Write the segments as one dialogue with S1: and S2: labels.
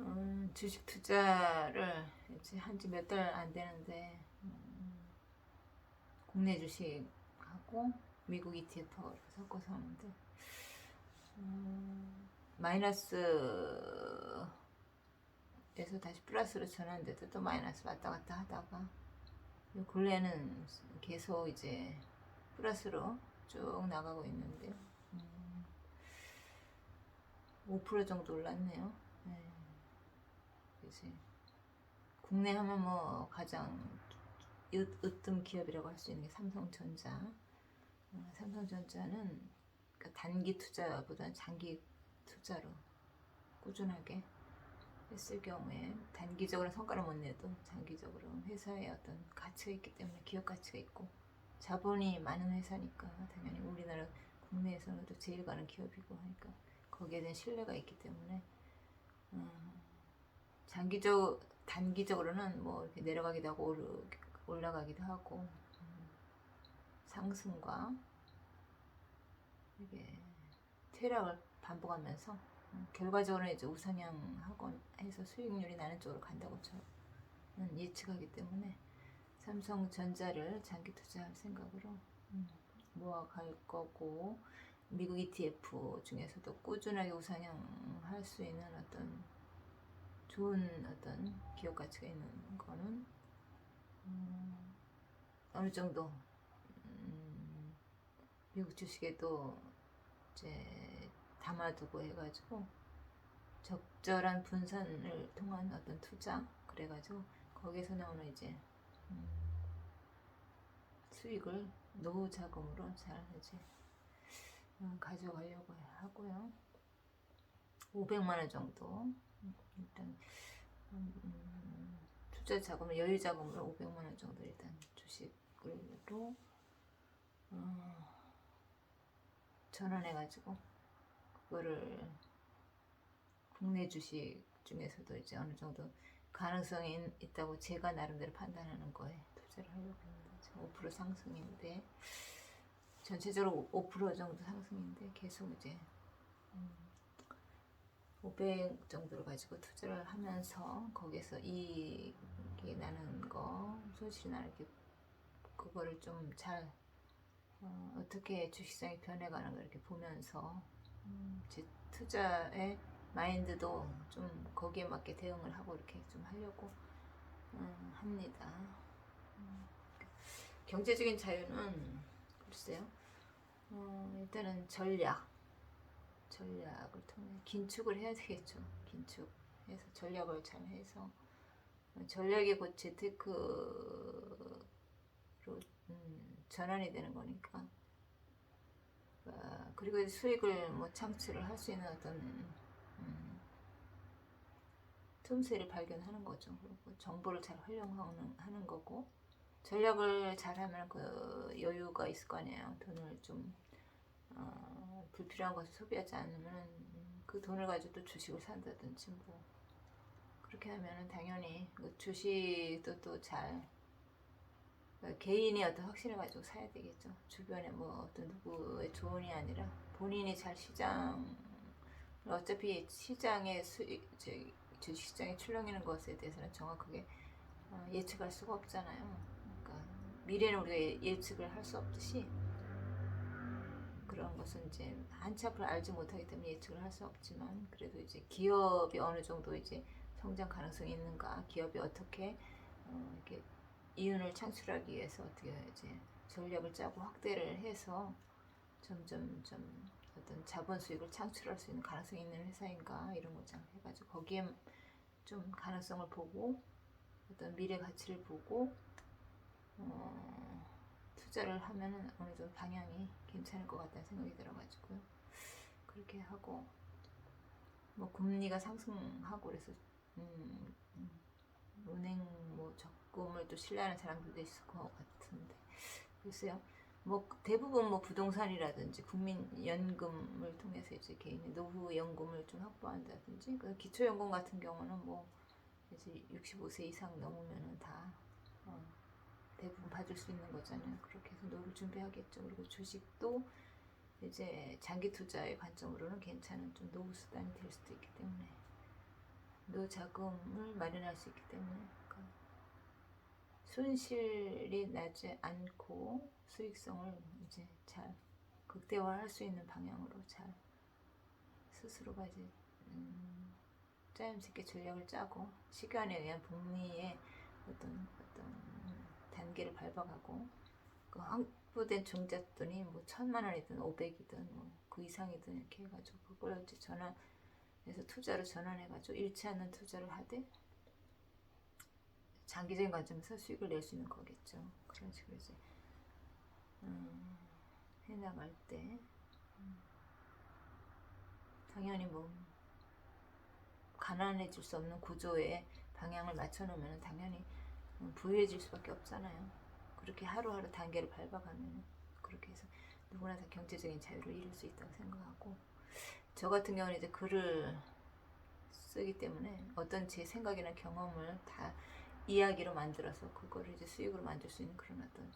S1: 음, 주식 투자를 이제 한지 몇 달 안 되는데 음, 국내 주식하고 미국 이렇게 섞어서 하는데 음, 마이너스에서 다시 플러스로 전환돼도 또 마이너스 왔다 갔다 하다가 요 근래는 계속 이제 플러스로 쭉 나가고 있는데요. 음, 5% 정도 올랐네요. 네. 이제 국내 하면 뭐 가장 으- 으뜸 기업이라고 할 수 있는 게 삼성전자. 어, 삼성전자는 그러니까 단기 투자보다는 장기 투자로 꾸준하게 했을 경우에 단기적으로 성과를 못 내도 장기적으로 회사의 어떤 가치가 있기 때문에 기업 가치가 있고 자본이 많은 회사니까 당연히 우리나라 국내에서는 또 제일 가는 기업이고 하니까 거기에 대한 신뢰가 있기 때문에 음, 장기적 단기적으로는 뭐 이렇게 내려가기도 하고 오르, 올라가기도 하고 음, 상승과 이게 퇴락을 반복하면서 음, 결과적으로는 이제 우상향하고 해서 수익률이 나는 쪽으로 간다고 저는 예측하기 때문에 삼성전자를 장기 투자할 생각으로 음, 모아갈 거고 미국 ETF 중에서도 꾸준하게 우상향할 수 있는 어떤 좋은 어떤 기업 가치가 있는 거는 음, 어느 정도 음, 미국 주식에도 이제 담아두고 해가지고 적절한 분산을 통한 어떤 투자 그래가지고 거기서 나오는 이제 음, 수익을 노후 자금으로 잘 이제 음, 가져가려고 하고요. 500만 원 정도 음, 일단 음, 투자 자금을 여유 자금으로 500만 원 정도 일단 주식으로 어, 전환해 가지고 그거를 국내 주식 중에서도 이제 어느 정도 가능성이 있- 있다고 제가 나름대로 판단하는 거에 투자를 하려고 합니다. 지금 5% 상승인데 전체적으로 5% 정도 상승인데 계속 이제 음, 500 정도를 가지고 투자를 하면서 거기서 이익이 나는 거, 손실이 나는 게 그거를 좀잘 어, 어떻게 주식시장이 변해가는 걸 이렇게 보면서 음, 제 투자의 마인드도 좀 거기에 맞게 대응을 하고 이렇게 좀 하려고 음, 합니다. 음, 경제적인 자유는 글쎄요. 어, 일단은 전략, 전략을 통해 긴축을 해야 되겠죠. 긴축해서 전략을 잘 해서 어, 전략이 곧 재테크로 음, 전환이 되는 거니까. 아, 그리고 수익을 뭐 창출을 할 수 있는 어떤 음, 틈새를 발견하는 거죠. 그리고 정보를 잘 활용하는 하는 거고 전략을 잘하면 그 여유가 있을 거 아니에요. 돈을 좀 어, 불필요한 것을 소비하지 않으면 그 돈을 가지고 또 주식을 산다든지 뭐 그렇게 하면은 당연히 그 주식도 또잘 그러니까 개인이 어떤 확신을 가지고 사야 되겠죠. 주변에 뭐 어떤 누구의 조언이 아니라 본인이 잘 시장 어차피 시장의 수익 저- 주식시장에 출렁이는 것에 대해서는 정확하게 어, 예측할 수가 없잖아요. 그러니까 미래는 우리가 예- 예측을 할 수 없듯이 그런 것은 이제 한치 앞을 알지 못하기 때문에 예측을 할 수 없지만 그래도 이제 기업이 어느 정도 이제 성장 가능성이 있는가, 기업이 어떻게 어, 이렇게 이윤을 창출하기 위해서 어떻게 이제 전략을 짜고 확대를 해서 점점 좀 어떤 자본 수익을 창출할 수 있는 가능성이 있는 회사인가 이런 거좀 해가지고 거기에 좀 가능성을 보고 어떤 미래 가치를 보고 어, 투자를 하면은 어느 정도 방향이 괜찮을 것 같다는 생각이 들어가지고요. 그렇게 하고 뭐 금리가 상승하고 그래서 음, 음, 은행 뭐 적금을 또 신뢰하는 사람들도 있을 것 같은데 글쎄요. 뭐 대부분 뭐 부동산이라든지 국민연금을 통해서 이제 개인의 노후연금을 좀 확보한다든지 그 기초연금 같은 경우는 뭐 이제 65세 이상 넘으면은 다 어, 대부분 받을 수 있는 거잖아요. 그렇게 해서 노후를 준비하겠죠. 그리고 주식도 이제 장기 투자의 관점으로는 괜찮은 좀 노후 수단이 될 수도 있기 때문에 그 자금을 마련할 수 있기 때문에 그러니까 손실이 나지 않고 수익성을 이제 잘 극대화할 수 있는 방향으로 잘 스스로가 이제 음, 짜임새게 전략을 짜고 시간에 의한 복리의 어떤 어떤 단계를 밟아가고 그 확보된 종잣돈이 뭐 천만 원이든 오백이든 뭐 그 이상이든 이렇게 해가지고 그걸 이제 전환해서 투자로 전환해가지고 잃지 않는 투자를 하되 장기적인 관점에서 수익을 낼 수 있는 거겠죠. 그런 식으로 이제 음, 해나갈 때 음, 당연히 뭐 가난해질 수 없는 구조에 방향을 맞춰놓으면 당연히 음, 부유해질 수밖에 없잖아요. 그렇게 하루하루 단계를 밟아가면 그렇게 해서 누구나 다 경제적인 자유를 이룰 수 있다고 생각하고 저 같은 경우는 이제 글을 쓰기 때문에 어떤 제 생각이나 경험을 다 이야기로 만들어서 그거를 이제 수익으로 만들 수 있는 그런 어떤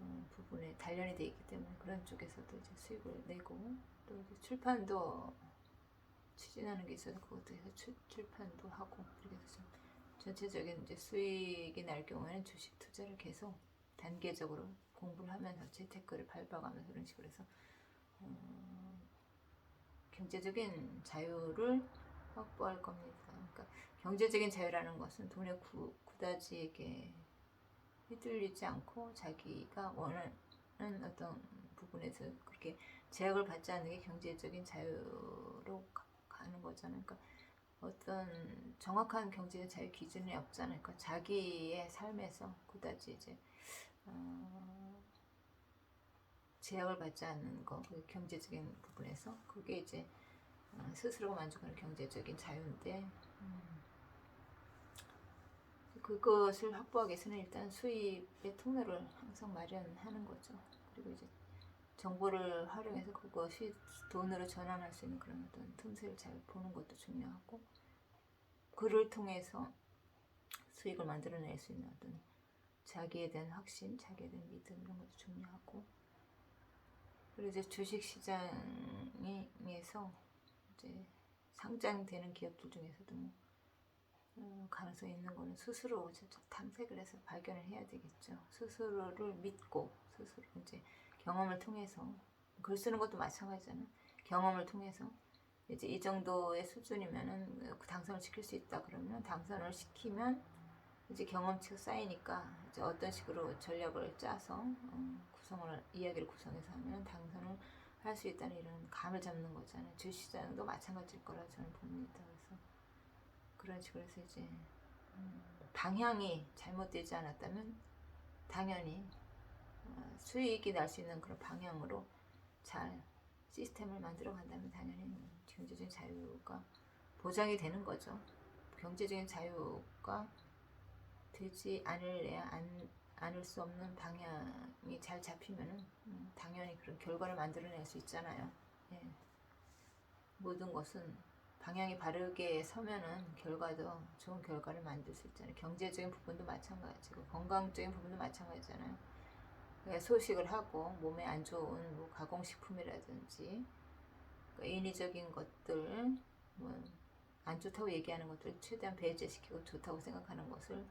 S1: 음, 부분에 단련이 돼 있기 때문에 그런 쪽에서도 이제 수익을 내고 또 이제 출판도 추진하는 게 있어서 그것도 해서 출, 출판도 하고 이렇게 해서 좀 전체적인 이제 수익이 날 경우에는 주식 투자를 계속 단계적으로 공부를 하면서 재테크를 밟아가면서 그런 식으로 해서 어, 경제적인 자유를 확보할 겁니다. 그러니까 경제적인 자유라는 것은 돈에 구, 그다지에게 휘둘리지 않고 자기가 원하는 어떤 부분에서 그렇게 제약을 받지 않는 게 경제적인 자유로 가- 가는 거잖아요. 그러니까 어떤 정확한 경제 자유 기준이 없잖아요. 그러니까 자기의 삶에서 그다지 이제 어, 제약을 받지 않는 거, 그 경제적인 부분에서 그게 이제 어, 스스로가 만족하는 경제적인 자유인데 음, 그것을 확보하기 위해서는 일단 수입의 통로를 항상 마련하는 거죠. 그리고 이제 정보를 활용해서 그것이 돈으로 전환할 수 있는 그런 어떤 틈새를 잘 보는 것도 중요하고 그를 통해서 수익을 만들어낼 수 있는 어떤 자기에 대한 확신, 자기에 대한 믿음 이런 것도 중요하고 그리고 이제 주식 시장에서 이제 상장되는 기업들 중에서도 뭐 어, 가능성 있는 거는 스스로 탐색을 해서 발견을 해야 되겠죠. 스스로를 믿고 스스로 이제 경험을 통해서 글 쓰는 것도 마찬가지잖아. 경험을 통해서 이제 이 정도의 수준이면은 그 당선을 시킬 수 있다 그러면 당선을 시키면 이제 경험치가 쌓이니까 이제 어떤 식으로 전략을 짜서 어, 구성을 이야기를 구성해서 하면 당선을 할 수 있다는 이런 감을 잡는 거잖아요. 주시장도 마찬가지일 거라 저는 봅니다. 그래서 그런 식으로 해서 이제 음, 방향이 잘못되지 않았다면 당연히 어, 수익이 날 수 있는 그런 방향으로 잘 시스템을 만들어 간다면 당연히 경제적인 자유가 보장이 되는 거죠. 경제적인 자유가 되지 않을래야 안, 않을 수 없는 방향이 잘 잡히면은 음, 당연히 그런 결과를 만들어낼 수 있잖아요. 예. 모든 것은 방향이 바르게 서면은 결과도 좋은 결과를 만들 수 있잖아요. 경제적인 부분도 마찬가지고 건강적인 부분도 마찬가지잖아요. 그러니까 소식을 하고 몸에 안 좋은 뭐 가공식품이라든지 그러니까 인위적인 것들 뭐 안 좋다고 얘기하는 것들 최대한 배제시키고 좋다고 생각하는 것을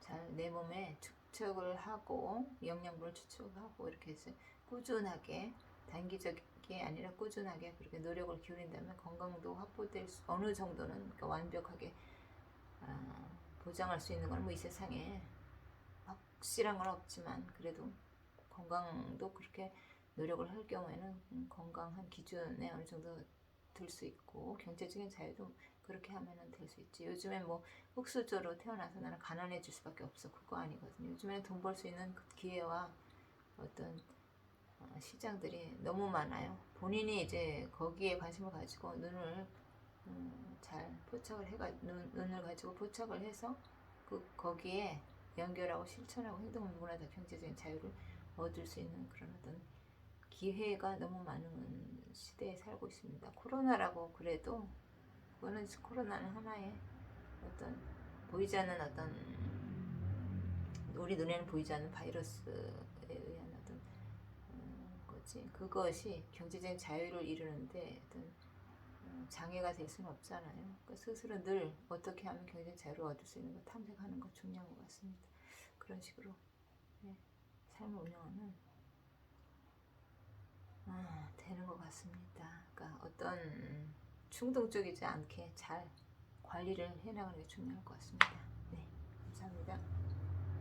S1: 잘 내 몸에 축적을 하고 영양분을 추출하고 이렇게 해서 꾸준하게 단기적이 아니라 꾸준하게 그렇게 노력을 기울인다면 건강도 확보될 수 어느 정도는 그러니까 완벽하게 아, 보장할 수 있는 건 뭐 이 세상에 확실한 건 없지만 그래도 건강도 그렇게 노력을 할 경우에는 음, 건강한 기준에 어느 정도 들 수 있고 경제적인 자유도 그렇게 하면은 될 수 있지. 요즘에 뭐 흙수저로 태어나서 나는 가난해질 수밖에 없어. 그거 아니거든요. 요즘에는 돈 벌 수 있는 그 기회와 어떤 어, 시장들이 너무 많아요. 본인이 이제 거기에 관심을 가지고 눈을 음, 잘 포착을 해가 눈, 눈을 가지고 포착을 해서 그 거기에 연결하고 실천하고 행동을 누구나 다 경제적인 자유를 얻을 수 있는 그런 어떤 기회가 너무 많은 시대에 살고 있습니다. 코로나라고 그래도 그거는 코로나는 하나의 어떤 보이지 않는 어떤 우리 눈에는 보이지 않는 바이러스에 의한 어떤 음, 거지. 그것이 경제적인 자유를 이루는데 어떤 음, 어, 장애가 될 수는 없잖아요. 그러니까 스스로 늘 어떻게 하면 굉장히 자유를 얻을 수 있는 거 탐색하는 거 중요한 것 같습니다. 그런 식으로 네, 삶을 운영하면 아, 되는 것 같습니다. 그러니까 어떤 충동적이지 않게 잘 관리를 해나가는 게 중요할 것 같습니다. 네, 감사합니다.